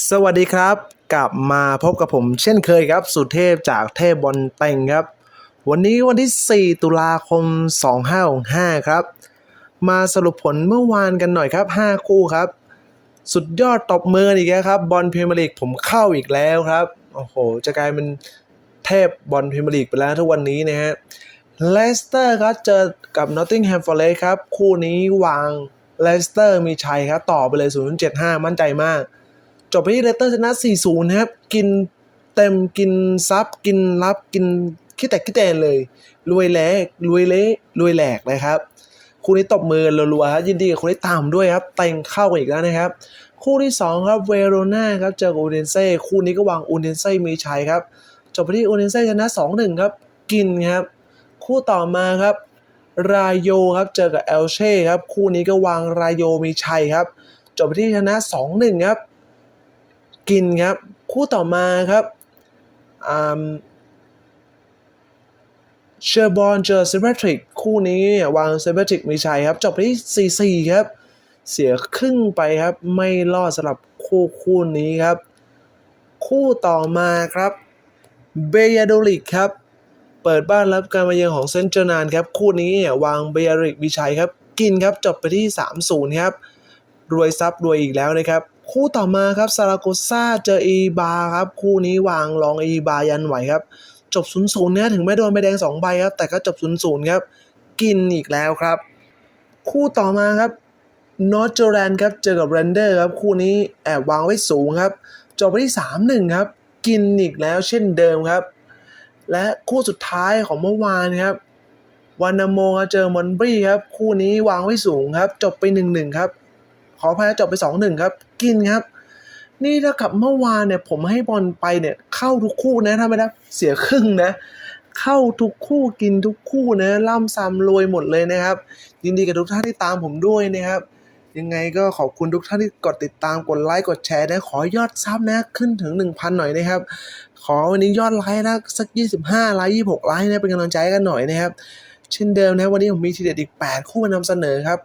สวัสดีครับ กลับมาพบกับผมเช่นเคยครับ สุเทพจากเทพบอลเต็งครับ วันนี้วันที่ 4 ตุลาคม 2565 ครับ มาสรุปผลเมื่อวานกันหน่อยครับ 5 คู่ครับ สุดยอดตบมืออีกแล้วครับ บอลพรีเมียร์ลีกผมเข้าอีกแล้วครับ โอ้โห จะกลายเป็นเทพบอลพรีเมียร์ลีกไปแล้วทุกวันนี้นะฮะเลสเตอร์ครับเจอกับ Nottingham Forest ครับ คู่นี้วางเลสเตอร์มีชัยครับ ต่อไปเลย 0.75 มั่นใจมาก จบไปที่เลสเตอร์ชนะ 4-0 นะครับ กินเต็มกินซับกินรับกินขี้แตกขี้แตนเลย รวยแหลกรวยเละรวยแหลกนะครับ คู่นี้ตบมือรัวๆครับยินดีกับคนที่ตามด้วยครับเต็งเข้ากันอีกแล้วนะครับ คู่ที่ 2 ครับเวโรนาครับเจอกับอูเดนเซ่คู่นี้ก็วางอูเดนเซ่มีชัยครับจบไปที่อูเดนเซ่ชนะ 2-1 ครับ กินครับ คู่ต่อมาครับรายโยครับเจอกับเอลเช่ครับคู่นี้ก็วางรายโยมีชัยครับ จบไปที่ชนะ 2-1 ครับ กินครับ คู่ต่อมาครับเชอร์บอลเจอเซเบทริกคู่นี้วางเซเบทริกมีชัยครับ จบไปที่ 4-4 ครับ เสียครึ่งไปครับ ไม่รอดสำหรับคู่คู่นี้ครับ คู่ต่อมาครับเบยาโดลิกครับ เปิดบ้านรับการมาเยือนของเซนเจอร์นานครับ คู่นี้เนี่ยวางเบยาริกวิชัยครับ กินครับจบไปที่ 3-0 ครับ รวยซับรวยอีกแล้วนะครับ คู่ต่อมาครับซาราโกซ่าเจออีบาครับ คู่นี้วางรองอีบายันไหวครับ จบ0-0เนี่ยถึงไม่โดนใบแดง2ใบครับ แต่ก็จบ0-0ครับ กินอีกแล้วครับ คู่ต่อมาครับนอตโจแรนครับ เจอกับเรนเดอร์ครับ คู่นี้แอบวางไว้สูงครับ จบไปที่3-1ครับ กินอีกแล้วเช่นเดิมครับ และคู่สุดท้ายของเมื่อวานครับวานาโมเจอมอนบรีครับ คู่นี้วางไว้สูงครับ จบไป1-1ครับ ขออภัยจบไป 2-1 ครับ กินครับ นี่ถ้ากับเมื่อวานเนี่ย ผมให้บอลไปเนี่ย เข้าทุกคู่นะถ้าไม่ได้เสียครึ่งนะ เข้าทุกคู่กินทุกคู่นะล่ำซ้ำรวยหมดเลยนะครับ ยินดีกับทุกท่านที่ตามผมด้วยนะครับยังไงก็ขอบคุณทุกท่านที่กดติดตามกดไลค์กดแชร์นะ ขอยอดซับนะขึ้นถึง 1,000 หน่อยนะครับ ขอวันนี้ยอดไลค์นะสัก 25 ไลค์ 26 ไลค์นะเป็นกำลังใจกันหน่อยนะครับ เช่นเดิมนะวันนี้ผมมีทีเด็ดอีก 8 คู่มานำเสนอครับ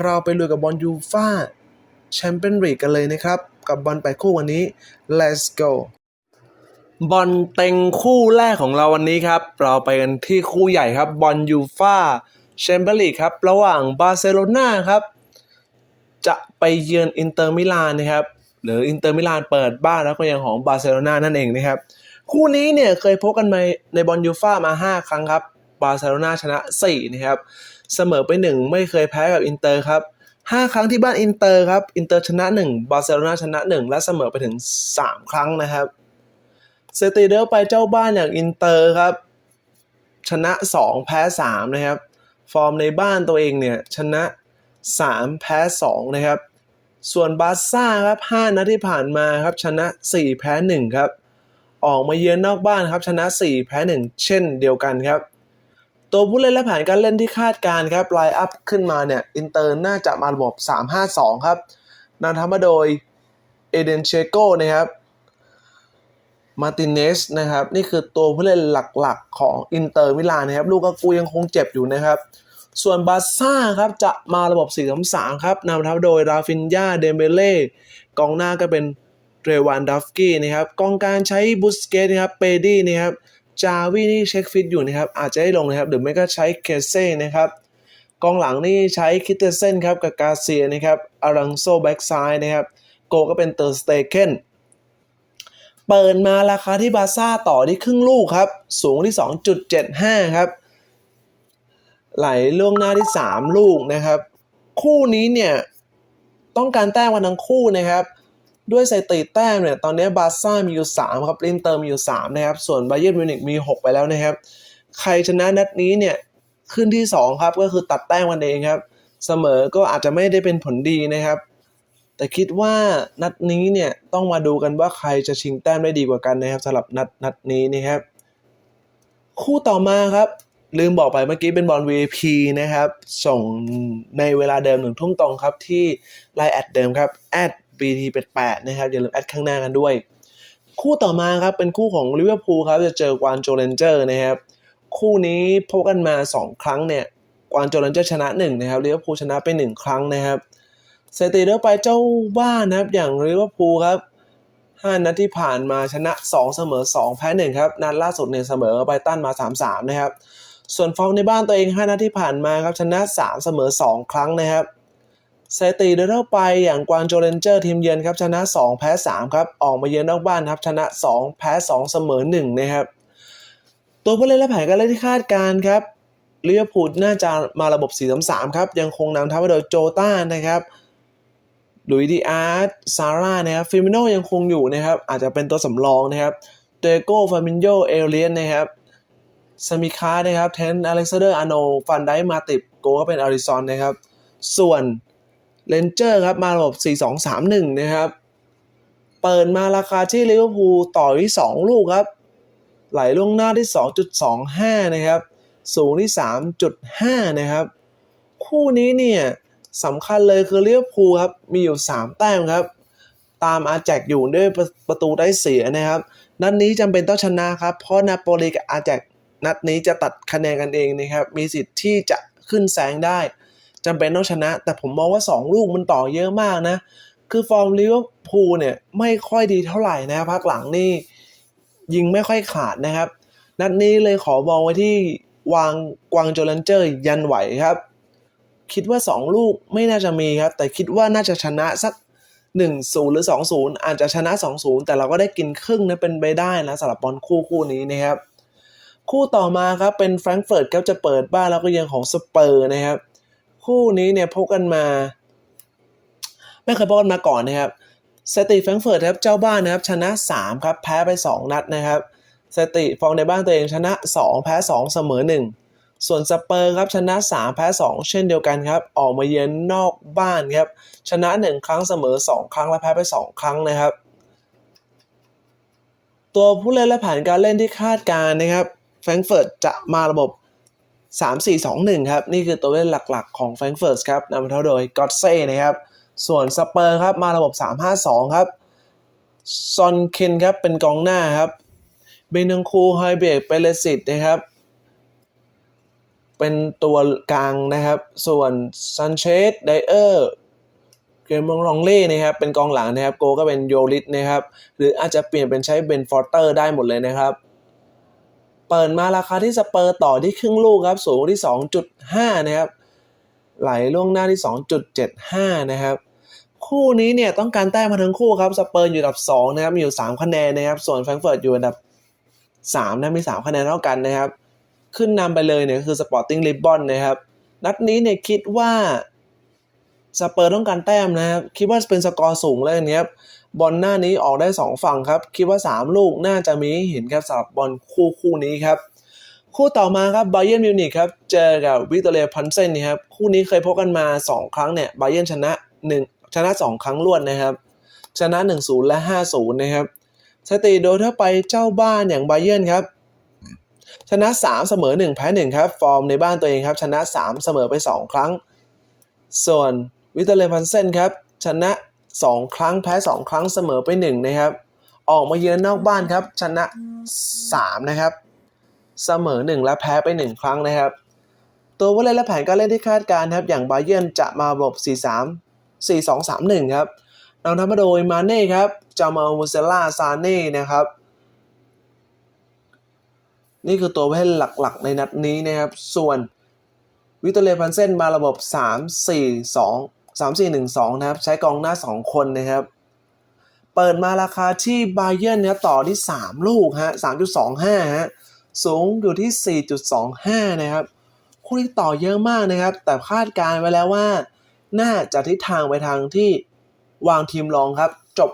เราไปลุยกับบอลยูฟ่า แชมเปี้ยนลีกกันเลยนะครับ กับบอลแปดคู่วันนี้ let's go บอลเต็งคู่แรกของเราวันนี้ครับ เราไปกันที่คู่ใหญ่ครับบอลยูฟ่าแชมเปี้ยนลีกครับ ระหว่างบาร์เซโลนาครับ จะไปเยือนอินเตอร์มิลานนะครับ หรืออินเตอร์มิลานเปิดบ้านแล้วก็ยังของบาร์เซโลนานั่นเองนะครับ คู่นี้เนี่ยเคยพบกันมาในบอลยูฟ่ามา 5 ครั้งครับบาร์เซโลนาชนะ 4 นะครับ เสมอไป 1 ไม่เคยแพ้กับอินเตอร์ครับ 5 ครั้งที่บ้านอินเตอร์ครับ อินเตอร์ชนะ 1 บาร์เซโลนาชนะ 1 และเสมอไปถึง 3 ครั้งนะครับเซติเดลไปเจ้าบ้านอย่างอินเตอร์ครับ ชนะ 2 แพ้ 3 นะครับ ฟอร์มในบ้านตัวเองเนี่ย ชนะ 3 แพ้ 2 นะครับ ส่วนบาร์ซ่าครับ 5 นัดที่ผ่านมาครับ ชนะ 4 แพ้ 1 ครับ ออกมาเยือนนอกบ้านครับ ชนะ 4 แพ้ 1 เช่นเดียวกันครับ ตัวผู้เล่นและแผนการเล่นที่คาดการณ์ครับไลน์อัพขึ้นมาเนี่ยอินเตอร์น่าจะมาระบบ 3-5-2 ครับนำทัพมาโดยเอเดนเชโกนะครับมาร์ติเนสนะครับ นี่คือตัวผู้เล่นหลักๆของอินเตอร์มิลานนะครับ ลูกากูยังคงเจ็บอยู่นะครับ ส่วนบาร์ซ่าครับจะมาระบบ4-3-3ครับนำทัพโดยราฟินยาเดมเบเล่กองหน้าก็เป็นเรวันดัฟกี้นะครับกองกลารใช้บุสเกตนะครับเปดี้นะครับ จาวีนี่เช็คฟิตอยู่นะครับ อาจจะได้ลงนะครับ หรือไม่ก็ใช้เคเซ่นะครับ กองหลังนี่ใช้คิตเตอร์เซนครับกับกาเซียนะครับอารังโซแบ็กซ้ายนะครับ โกก็เป็นเตอร์สเตเคนเปิดมาราคาที่บาซ่าต่อที่ครึ่งลูกครับ สูงที่ 2.75 ครับ ไหลล่วงหน้าที่ 3 ลูกนะครับ คู่นี้เนี่ย ต้องการแต้มกันทั้งคู่นะครับ ด้วยสถิติแต้มเนี่ยตอนนี้บาร์ซ่ามีอยู่ 3 ครับลินเตอร์มีอยู่ 3 นะครับ ส่วนบาเยิร์นมิวนิกมี 6 ไปแล้วนะครับ ใครชนะนัดนี้เนี่ยขึ้นที่ 2 ครับก็คือตัดแต้มกันเองครับ เสมอก็อาจจะไม่ได้เป็นผลดีนะครับ แต่คิดว่านัดนี้เนี่ยต้องมาดูกันว่าใครจะชิงแต้มได้ดีกว่ากันนะครับสำหรับนัดนัดนี้นะครับ คู่ต่อมาครับลืมบอกไปเมื่อกี้เป็นบอล VIP นะครับ ส่งในเวลาเดิมหนึ่งทุ่มตรงครับที่ไลน์แอดเดิมครับ @bt88 นะครับอย่าลืมแอดข้างหน้ากันด้วย คู่ต่อมาครับเป็นคู่ของลิเวอร์พูลครับจะเจอกวานโจเรนเจอร์นะครับคู่นี้พบกันมา 2 ครั้งเนี่ยกวานโจเรนเจอร์ชนะ1นะครับลิเวอร์พูลชนะไป 1 ครั้งนะครับสถิติเลือกไปเจ้าบ้านนะครับอย่างลิเวอร์พูลครับ5นัดที่ผ่านมาชนะ 2 เสมอ 2 แพ้ 1 ครับ นัดล่าสุดเนี่ยเสมอไบตันมา 3-3 นะครับ ส่วนฟอร์มในบ้านตัวเอง 5 นัดที่ผ่านมาครับ ชนะ 3 เสมอ 2 ครั้งนะครับ สถิติโดยทั่วไปอย่างกวางโจเรนเจอร์ทีมเยือนครับชนะ 2 แพ้ 3 ครับ ออกมาเยือนนอกบ้านครับชนะ 2 แพ้ 2 เสมอ1นะครับ ตัวผู้เล่นและแผนการเล่นที่คาดการครับลิเวอร์พูลน่าจะมาระบบ 4-3-3 ครับ ยังคงนำทัพโดยโจต้านะครับลุยดีอาร์ตซาร่านะครับฟิมิโนยังคงอยู่นะครับ อาจจะเป็นตัวสำรองนะครับเตโก้ฟามินโยเอเลียนนะครับซามิคานะครับเทนอเล็กซานเดอร์อโนฟันไดมาติบโกก็เป็นอาริซอนนะครับ ส่วน เลนเจอร์ครับมาระบบ 4-2-3-1 นะครับ เปิดมาราคาที่ลิเวอร์พูลต่อที่ 2 ลูกครับ ไหลล่วงหน้าที่ 2.25 นะครับ สูงที่ 3.5 นะครับ คู่นี้เนี่ยสำคัญเลยคือลิเวอร์พูลครับ มีอยู่ 3 แต้มครับ ตามอาแจกอยู่ด้วยประประตูได้เสียนะครับ นัดนี้จำเป็นต้องชนะครับ เพราะนาโปลีกับอาแจกนัดนี้จะตัดคะแนนกันเองนะครับ มีสิทธิ์ที่จะขึ้นแซงได้ จำเป็นต้องชนะ แต่ผมมองว่า 2 ลูกมันต่อเยอะมากนะ คือฟอร์มลิเวอร์พูลเนี่ยไม่ค่อยดีเท่าไหร่นะพักหลังนี่ยิงไม่ค่อยขาดนะครับ นัดนี้เลยขอมองไว้ที่วางกวางโจลันเจอร์ยันไหวครับ คิดว่า 2 ลูกไม่น่าจะมีครับ แต่คิดว่าน่าจะชนะสัก 1-0 หรือ 2-0 อาจจะชนะ 2-0 แต่เราก็ได้กินครึ่งนะเป็นไปได้นะสำหรับบอลคู่คู่นี้นะครับ คู่ต่อมาครับเป็นแฟรงก์เฟิร์ตครับจะเปิดบ้านแล้วก็ยังของสเปอร์นะครับ คู่นี้เนี่ยพบกันมา ไม่เคยพบกันมาก่อนนะครับสติแฟรงเฟิร์ตครับเจ้าบ้านนะครับชนะ 3 ครับ แพ้ไป 2 นัดนะครับสติฟองในบ้านตัวเองชนะ 2 แพ้ 2 เสมอ 1 ส่วนสเปอร์ครับชนะ 3 แพ้ 2 เช่นเดียวกันครับ ออกมาเยือนนอกบ้านครับ ชนะ 1 ครั้งเสมอ 2 ครั้งและแพ้ไป 2 ครั้งนะครับ ตัวผู้เล่นและแผนการเล่นที่คาดการณ์นะครับแฟรงเฟิร์ตจะมาระบบ 3-4-2-1 ครับ นี่คือตัวเล่นหลักๆของแฟรงก์เฟิร์ตครับนำมาเท่าโดยก็อตเซ่นะครับ ส่วนสเปอร์ครับมาระบบ 3-5-2 ครับซอนเคนครับเป็นกองหน้าครับเบนังคูไฮเบรกเปเลสิตนะครับ เป็นตัวกลางนะครับ ส่วนซันเชสไดเออร์เกมมองลองเล่นะครับ เป็นกองหลังนะครับ โกก็เป็นโยลิสนะครับ หรืออาจจะเปลี่ยนเป็นใช้เบนฟอร์เตอร์ได้หมดเลยนะครับ เปิดมาราคาที่สเปอร์ต่อที่ครึ่งลูกครับ สูงที่ 2.5 นะครับ ไหลล่วงหน้าที่ 2.75 นะครับ คู่นี้เนี่ยต้องการแต้มมาทั้งคู่ครับ สเปอร์อยู่อันดับ 2 นะครับ มีอยู่ 3 คะแนนนะครับ ส่วนแฟรงก์เฟิร์ตอยู่อันดับ 3 นะมี 3 คะแนนเท่ากันนะครับ ขึ้นนำไปเลยเนี่ยคือสปอร์ติ้งลิบบอนนะครับ นัดนี้เนี่ยคิดว่า สเปอร์ต้องการแต้มนะครับคิดว่าเป็นสกอร์สูงเลยนะครับบอลหน้านี้ออกได้ 2 ฝั่งครับ คิดว่า 3 ลูกน่าจะมีห้เห็นครับสำหรับบอลคู่คู่นี้ครับ คู่ต่อมาครับไบเยนมิวนิกครับ เจอกับวิกตอเรียพันเซนนะครับ คู่นี้เคยพบกันมา 2 ครั้งเนี่ยไบเย r n ชนะ 1 ชนะ 2 ครั้งรวดนะครับ ชนะ 1-0 และ 5-0 นะครับสถิติโดยทั่วไปเจ้าบ้านอย่างไบเย r n ครับ ชนะ 3 เสมอ 1 แพ้ 1 ครับ ฟอร์มในบ้านตัวเองครับ ชนะ 3 เสมอไป 2 ครั้ง ส่วน วิตอเรียพันเซนครับชนะ 2 ครั้งแพ้ 2 ครั้งเสมอไป 1 นะครับ ออกมาเยือนนอกบ้านครับ ชนะ 3 นะครับ เสมอ 1 และแพ้ไป 1 ครั้งนะครับ ตัวผู้เล่นและแผนการเล่นที่คาดการณ์ครับ อย่างไบเย r n จะมาระบบ 4-3 4-2-3-1 ครับนำทัพมาโดยมาเน่ครับจามามูเซล่าซาเน่นะครับ นี่คือตัวผู้เล่นหลักๆ ในนัดนี้นะครับ ส่วนวิกตอเรียพันเซนมาระบบ 3-4-2 3-4-1-2 นะครับ ใช้กองหน้า 2 คนนะครับ เปิดมาราคาที่ไบเย r n นะครับต่อที่ 3 ลูกฮะ 3.25 ฮะ สูงอยู่ที่ 4.25 นะครับ คู่นี้ต่อเยอะมากนะครับ แต่คาดการณ์ไว้แล้วว่า น่าจะทิศทางไปทางที่วางทีมรองครับ จบ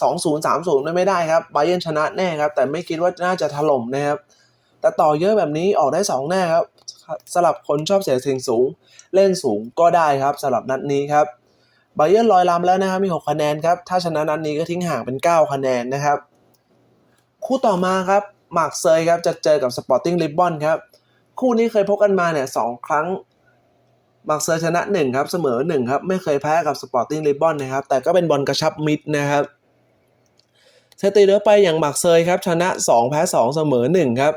2-0 3-0 ไม่ได้ครับไบเย r n ชนะแน่ครับ แต่ไม่คิดว่าน่าจะถล่มนะครับ แต่ต่อเยอะแบบนี้ออกได้ 2 แน่ครับ สำหรับคนชอบเสียสิงสูง เล่นสูงก็ได้ครับสำหรับนัดนี้ครับไบเย r n ลอยลำแล้วนะครับมี 6 คะแนนครับ ถ้าชนะนัดนี้ก็ทิ้งห่างเป็น 9 คะแนนนะครับ คู่ต่อมาครับมาร์กเซยครับจะเจอกับสปอร์ติ้งลิบบอนครับ คู่นี้เคยพบกันมาเนี่ยสองครั้งมาร์กเซยชนะ1ครับเสมอ1ครับไม่เคยแพ้กับสปอร์ติ้งลิบบอนนะครับ แต่ก็เป็นบอลกระชับมิดนะครับสถิติเหลือไปอย่างมาร์กเซยครับชนะ 2 แพ้ 2 เสมอ1ครับ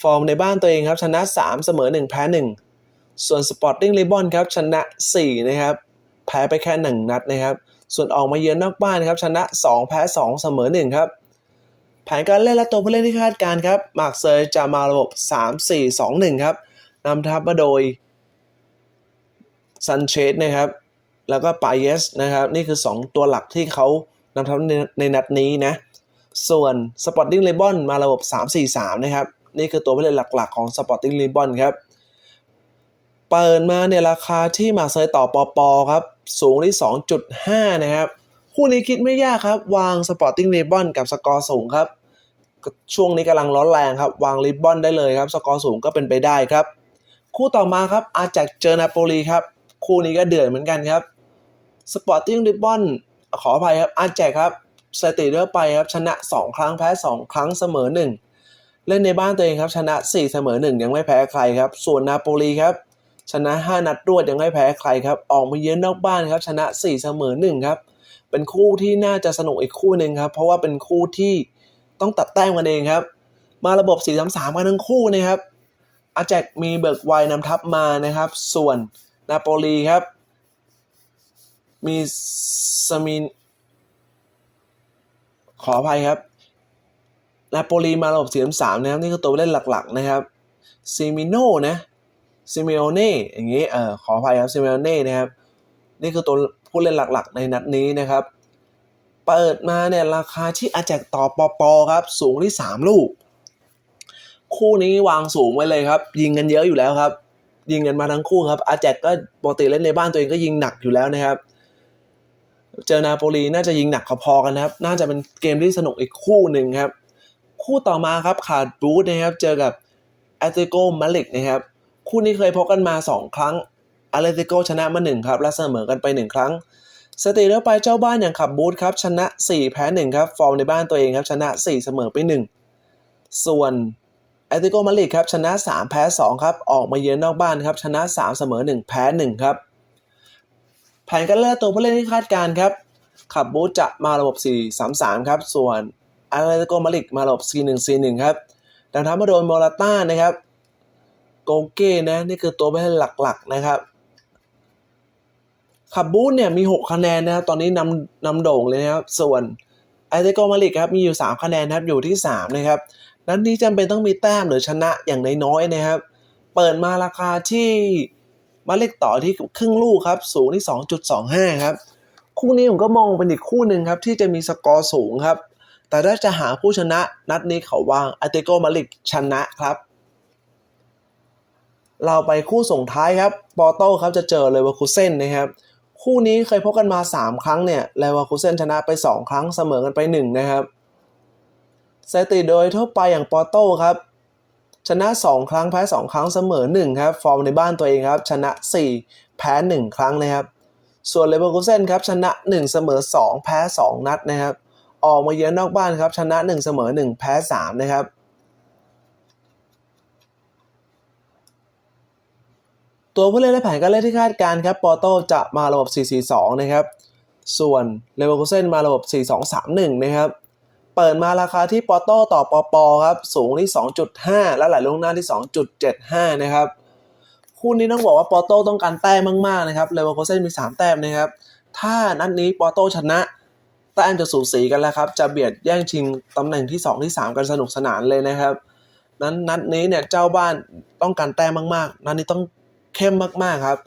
ฟอร์มในบ้านตัวเองครับ ชนะ 3 เสมอ 1 แพ้ 1 ส่วนสปอร์ติ้งลิบบอนครับ ชนะ 4 นะครับ แพ้ไปแค่ 1 นัดนะครับ ส่วนออกมาเยือนนอกบ้านครับ ชนะ 2 แพ้ 2 เสมอ 1 ครับแผนการเล่นและตัวผู้เล่นที่คาดการ์ครับมาร์คเซยจะมาระบบ 3-4-2-1 ครับนำทัพมาโดยซันเชสนะครับ แล้วก็ปาเยสนะครับ นี่คือ 2 ตัวหลักที่เขานำทัพในในนัดนี้นะ ส่วน Sporting Lisbon มาระบบ 3-4-3 นะครับ นี่คือตัวผู้เล่นหลักๆ ของ Sporting Lisbon ครับ เปิดมาเนี่ยราคาที่มาเซยต่อปอปอครับ สูงที่ 2.5 นะครับ คู่นี้คิดไม่ยากครับ วาง Sporting Lisbon กับสกอร์สูงครับ ช่วงนี้กำลังร้อนแรงครับ วางลิบบอนได้เลยครับ สกอร์สูงก็เป็นไปได้ครับ คู่ต่อมาครับอาจากเจอนาโปลีครับ คู่นี้ก็เดือดเหมือนกันครับ Sporting Lisbon ขออภัยครับอาแจกครับสถิติเลือไปครับ ชนะ 2 ครั้งแพ้ 2 ครั้งเสมอ 1 เล่นในบ้านตัวเองครับ ชนะ 4 เสมอ 1 ยังไม่แพ้ใครครับ ส่วนนาโปลีครับ ชนะ 5 นัดรวดยังไม่แพ้ใครครับ ออกมาเยือนนอกบ้านครับ ชนะ 4 เสมอ 1 ครับ เป็นคู่ที่น่าจะสนุกอีกคู่หนึ่งครับ เพราะว่าเป็นคู่ที่ต้องตัดแต้มกันเองครับ มาระบบ 4-3-3กันทั้งคู่นะครับอาแจกมีเบิกไวนำทัพมานะครับ ส่วนนาโปลีครับ มีสมินขออภัยครับ นาโปลีมาระบบ4-3นะครับนี่คือตัวเล่นหลักๆนะครับซิมิโนนะซิมิโอเน่อย่างนี้เออขออภัยครับซิมิโอเน่นะครับนี่คือตัวผู้เล่นหลักๆในนัดนี้นะครับ เปิดมาเนี่ยราคาที่อาแจกต่อปอปอครับสูงที่ 3 ลูก คู่นี้วางสูงไว้เลยครับ ยิงกันเยอะอยู่แล้วครับ ยิงกันมาทั้งคู่ครับอาแจกก็ปกติเล่นในบ้านตัวเองก็ยิงหนักอยู่แล้วนะครับ เจอนาโปลีน่าจะยิงหนักพอๆกันนะครับ น่าจะเป็นเกมที่สนุกอีกคู่หนึ่งครับ คู่ต่อมาครับขาดบูธนะครับ เจอกับแอตเลติโกมาดริดนะครับ คู่นี้เคยพบกันมา 2 ครั้งแอตเลติโกชนะมา 1 ครับและเสมอกันไป 1 ครั้ง สติแล้วไปเจ้าบ้านอย่างขับบูธครับ ชนะ 4 แพ้ 1 ครับ ฟอร์มในบ้านตัวเองครับ ชนะ 4 เสมอไป 1 ส่วนแอตเลติโกมาดริดครับ ชนะ 3 แพ้ 2 ครับ ออกมาเยือนนอกบ้านครับ ชนะ 3 เสมอ 1 แพ้ 1 ครับ แผนการเล่นตัวผู้เล่นที่คาดการครับขับบูธจะมาระบบ 4-3-3 ครับ ส่วน อตเลโกมาดริดมาระบบ4-1-4-1ครับดังนั้นมาโดนโมราต้านะครับ โกเก้นะนี่คือตัวผู้เล่หลักๆนะครับขับบูธเนี่ยมี 6 คะแนนนะครับตอนนี้นำนำโด่งเลยนะครับ ส่วนแอเลติโกมาดริดครับมีอยู่ 3 คะแนนครับอยู่ที่ 3 นะครับนั้นนี้จำเป็นต้องมีแต้มหรือชนะอย่างน้อยๆนะครับ เปิดมาราคาที่มาเล็กต่อที่ครึ่งลูกครับ สูงที่ 2.25 ครับ คู่นี้ผมก็มองเป็นอีกคู่หนึ่งครับ ที่จะมีสกอร์สูงครับ แต่ถ้าจะหาผู้ชนะนัดนี้เขาวางอาติโกมาลิกชนะครับ เราไปคู่ส่งท้ายครับปอโต้ครับจะเจอเลเวอร์คูเซนนะครับคู่นี้เคยพบกันมา 3 ครั้งเนี่ยเลเวอร์คูเซนชนะไป 2 ครั้งเสมอกันไป 1 นะครับสถิติโดยทั่วไปอย่างปอโต้ครับ ชนะ 2 ครั้งแพ้ 2 ครั้งเสมอ 1 ครับ ฟอร์มในบ้านตัวเองครับ ชนะ 4 แพ้ 1 ครั้งนะครับ ส่วนเลเวอร์คูเซนครับ ชนะ 1 เสมอ 2 แพ้ 2 นัดนะครับ ออกมาเยือนนอกบ้านครับ ชนะ 1 เสมอ 1 แพ้ 3 นะครับ ตัวผู้เล่นและแผนการเล่นที่คาดการครับปอโต้จะมาระบบ 4-4-2 นะครับ ส่วนเลเวอร์คูเซนมาระบบ 4-2-3-1 นะครับ เปิดมาราคาที่ปอโต้ต่อปอปอครับ สูงที่ 2.5 และไหลลงหน้าที่ 2.75 นะครับคู่นี้ต้องบอกว่าปอโต้ต้องการแต้มมากๆนะครับเลเวอร์คูเซนมี 3 แต้มนะครับ ถ้านัดนี้ปอโต้ชนะ แต้มจะสูสีกันแล้วครับ จะเบียดแย่งชิงตำแหน่งที่ 2 ที่ 3 กันสนุกสนานเลยนะครับ นั้นนัดนี้เนี่ยเจ้าบ้านต้องการแต้มมากๆ นัดนี้ต้องเข้มมากๆครับ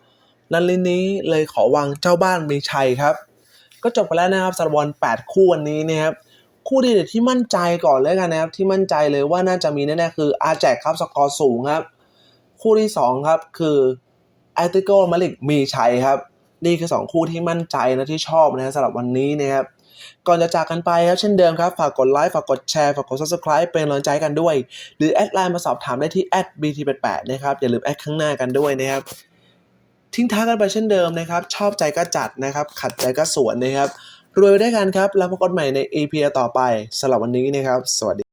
นัดนี้เลยขอวางเจ้าบ้านมีชัยครับ ก็จบไปแล้วนะครับสำหรับอล8คู่วันนี้นะครับคู่ที่เด็ดที่มั่นใจก่อนเลยกันนะครับ ที่มั่นใจเลยว่าน่าจะมีแน่ๆคืออาแจกครับสกอร์สูงครับ คู่ที่ 2 ครับคือแอตติโกมาลิกมีชัยครับ นี่คือ 2 คู่ที่มั่นใจนะที่ชอบนะสำหรับวันนี้นะครับ ก่อนจะจากกันไปครับเช่นเดิมครับ ฝากกดไลค์ ฝากกดแชร์ ฝากกด subscribe เป็นกำลังใจกันด้วย หรือแอดไลน์มาสอบถามได้ที่ @bt88 นะครับ อย่าลืมแอดข้างหน้ากันด้วยนะครับทิ้งท้ายกันไปเช่นเดิมนะครับ ชอบใจก็จัดนะครับ ขัดใจก็สวนนะครับ รวยไปได้วยกันครับ แล้วพบกันใหม่ใน EP ต่อไปสำหรับวันนี้นะครับ สวัสดี